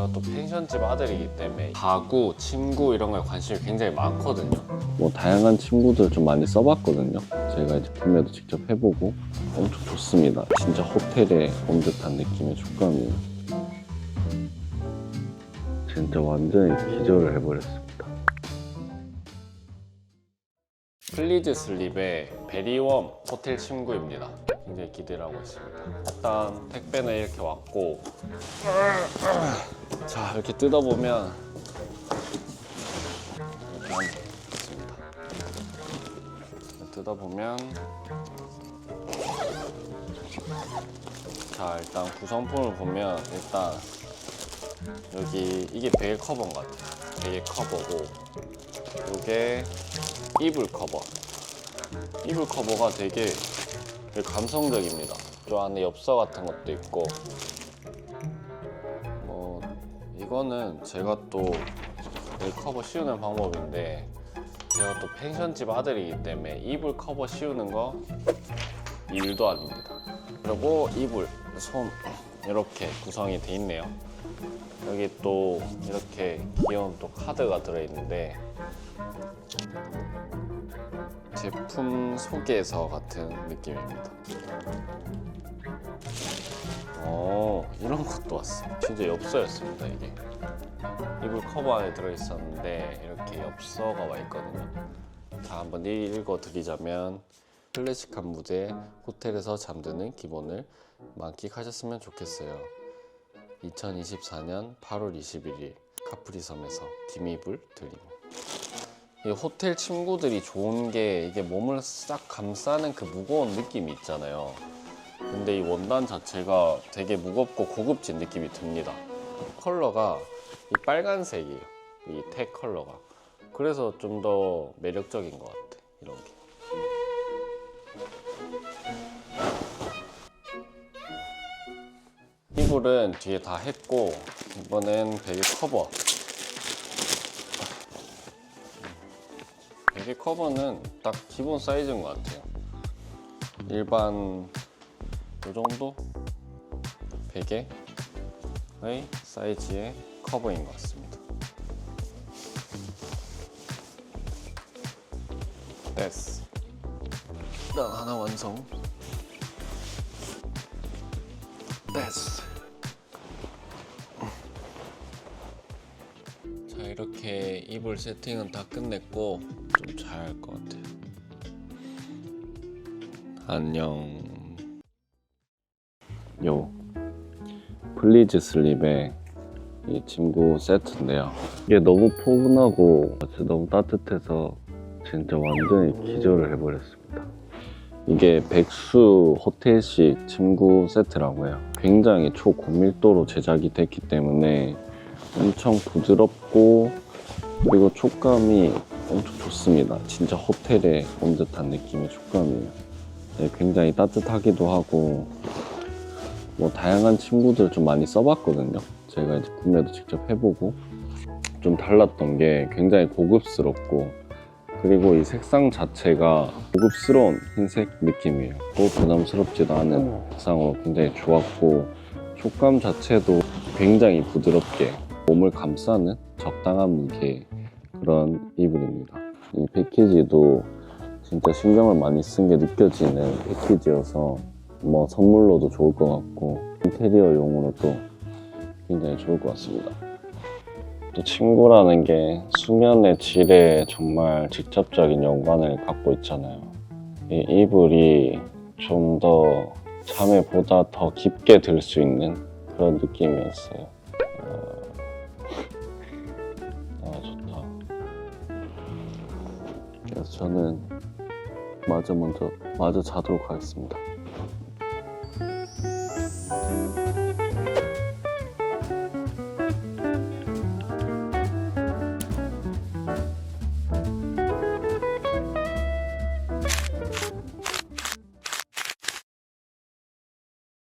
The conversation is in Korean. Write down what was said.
제가 또 펜션집 아들이기 때문에 가구, 침구 이런 거에 관심이 굉장히 많거든요. 뭐 다양한 친구들 좀 많이 써봤거든요. 제가 이제 구매도 직접 해보고 엄청 좋습니다. 진짜 호텔에 온 듯한 느낌의 촉감이에요. 진짜 완전히 기절을 해버렸습니다. 플리즈 슬립의 베리웜 호텔 침구입니다. 굉장히 기대를 하고 있습니다. 일단 택배는 이렇게 왔고 자 이렇게 뜯어보면 이렇게 안에 있습니다. 뜯어보면 자 일단 구성품을 보면 일단 여기 이게 베일 커버인 것 같아요. 베일 커버고 이게 이불 커버. 이불 커버가 되게, 되게 감성적입니다. 저 안에 엽서 같은 것도 있고, 뭐 이거는 제가 또이 커버 씌우는 방법인데 제가 또 펜션집 아들이기 때문에 이불 커버 씌우는 거 일도 아닙니다. 그리고 이불 손 이렇게 구성이 돼 있네요. 여기 또 이렇게 귀여운 또 카드가 들어있는데 제품 소개서 같은 느낌입니다. 어, 이런 것도 왔어 요. 진짜 엽서였습니다, 이게. 이불 커버 안에 들어있었는데 이렇게 엽서가 와 있거든요. 자, 한번 읽어드리자면 클래식한 무대, 호텔에서 잠드는 기본을 만끽하셨으면 좋겠어요. 2024년 8월 21일 카프리섬에서 김이불 드림. 이 호텔 침구들이 좋은 게 이게 몸을 싹 감싸는 그 무거운 느낌이 있잖아요. 근데 이 원단 자체가 되게 무겁고 고급진 느낌이 듭니다. 컬러가 이 빨간색이에요. 이 택 컬러가. 그래서 좀 더 매력적인 것 같아. 이런 게. 이불은 뒤에 다 했고 이번엔 베개 커버. 베개 커버는 딱 기본 사이즈인 것 같아요. 일반 이 정도 베개의 사이즈의 커버인 것 같습니다. 됐어. 일단 하나 완성. 됐어. 이렇게 이불 세팅은 다 끝냈고 좀 잘 할 것 같아요. 안녕. 요 플리즈 슬립의 이 침구 세트인데요. 이게 너무 포근하고 너무 따뜻해서 진짜 완전히 기절을 해버렸습니다. 이게 백수 호텔식 침구 세트라고 해요. 굉장히 초고밀도로 제작이 됐기 때문에 엄청 부드럽고 그리고 촉감이 엄청 좋습니다. 진짜 호텔에 온 듯한 느낌의 촉감이에요. 네, 굉장히 따뜻하기도 하고 뭐 다양한 친구들 좀 많이 써봤거든요. 제가 이제 구매도 직접 해보고 좀 달랐던 게 굉장히 고급스럽고 그리고 이 색상 자체가 고급스러운 흰색 느낌이에요. 또 부담스럽지도 않은 색상으로 굉장히 좋았고 촉감 자체도 굉장히 부드럽게 몸을 감싸는 적당한 무게의 그런 이불입니다. 이 패키지도 진짜 신경을 많이 쓴 게 느껴지는 패키지여서 뭐 선물로도 좋을 것 같고 인테리어용으로도 굉장히 좋을 것 같습니다. 또 친구라는 게 수면의 질에 정말 직접적인 연관을 갖고 있잖아요. 이 이불이 좀 더 잠에 보다 더 깊게 들 수 있는 그런 느낌이었어요. 그래서 저는 마저 먼저 마저 자도록 하겠습니다.